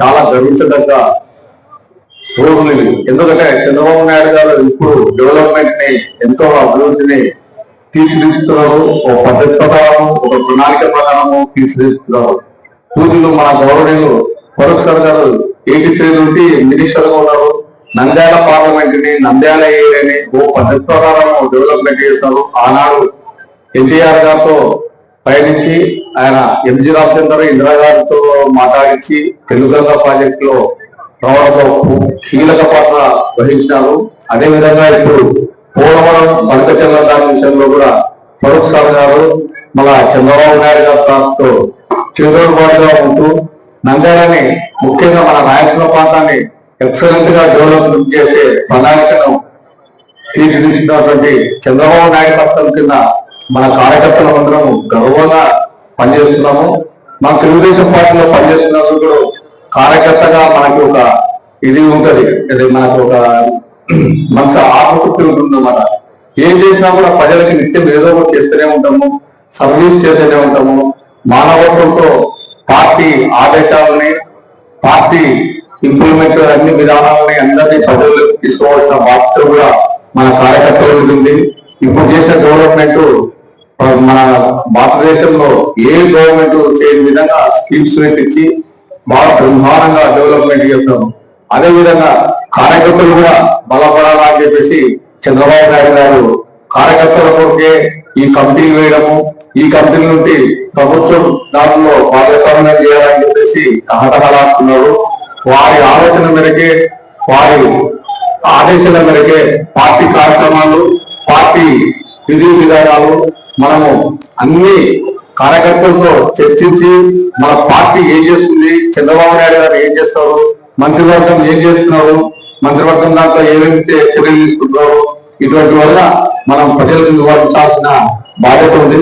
చాలా గర్వించదగ్గ రోజులు ఎందుకంటే చంద్రబాబు నాయుడు గారు ఇప్పుడు డెవలప్మెంట్ని ఎంతో అభివృద్ధిని తీర్చిదిద్దుతున్నారు. ఒక పద్ధతి ప్రకారము ఒక ప్రణాళిక ప్రకారము తీర్చిదిద్దుతున్నారు. పూజలు మన గౌరవనీయులు ఫరూక్ సార్ గారు ఎయిటీ త్రీ నుండి మినిస్టర్గా ఉన్నారు. నంద్యాల పార్లమెంట్ని నంద్యాల ఏరియాని ఓ పద్ధతి ప్రకారం డెవలప్మెంట్ చేశారు. ఆనాడు ఎన్టీఆర్ గారితో పయనించి ఆయన ఎంజి రామచంద్ర ఇందిరా గారితో మాట్లాడించి తెలుగంగ ప్రాజెక్ట్లో రావడంలో కీలక పాత్ర వహించినారు. అదే విధంగా ఇప్పుడు పోలవరం బనకచర్ల దాని విషయంలో కూడా ఫరూక్ సార్ గారు మళ్ళా చంద్రబాబు నాయుడు గారితో చేదోడుబాటుగా ఉంటూ నంద్యాలని ముఖ్యంగా మన రాయలసీమ ప్రాంతాన్ని ఎక్సలెంట్గా డెవలప్మెంట్ చేసే ప్రణాళికను తీర్చిదిద్దినటువంటి చంద్రబాబు నాయుడు నాయకత్వం కింద మన కార్యకర్తల అందరం గర్వంగా పనిచేస్తున్నాము. మన తెలుగుదేశం పార్టీలో పనిచేస్తున్నందుకు కూడా కార్యకర్తగా మనకి ఒక ఇది ఉంటది. అది మనకు ఒక మనసు ఆకృతి ఉంటుంది అన్నమాట ఏం చేసినా కూడా ప్రజలకి నిత్యం ఏదో ఒకటి చేస్తూనే ఉంటాము. సర్వీస్ చేస్తూనే ఉంటాము. మానవత్వంతో పార్టీ ఆదేశాలని పార్టీ ఇంప్లిమెంట్ అన్ని విధానాలని అందరినీ ప్రజల్లోకి తీసుకోవాల్సిన బాధ్యత కూడా మన కార్యకర్తలు ఉంటుంది ఇప్పుడు చేసిన డెవలప్మెంట్ మన భారతదేశంలో ఏ గవర్నమెంట్ చేయని విధంగా స్కీమ్స్ తెచ్చి బాగా బ్రహ్మాండంగా డెవలప్మెంట్ చేస్తాము అదే విధంగా కార్యకర్తలు కూడా బలపడాలని చెప్పేసి చంద్రబాబు నాయుడు గారు కార్యకర్తల కొరకే ఈ కమిటీలు వేయడము ఈ కమిటీల నుండి ప్రభుత్వం దాంట్లో భాగస్వామ్యం చేయాలని చెప్పేసి కహటహలాడుతున్నారు వారి ఆలోచన మేరకే వారి ఆదేశాల మేరకే పార్టీ కార్యక్రమాలు పార్టీ విధి విధానాలు మనము అన్ని కార్యకర్తలతో చర్చించి మన పార్టీ ఏం చేస్తుంది చంద్రబాబు నాయుడు గారు ఏం చేస్తారు మంత్రివర్గం ఏం చేస్తున్నారు మంత్రివర్గం దాంట్లో ఏమైతే చర్యలు తీసుకుంటున్నారు ఇటువంటి వల్ల మనం ప్రజలకు నివారించాల్సిన బాధ్యత ఉంది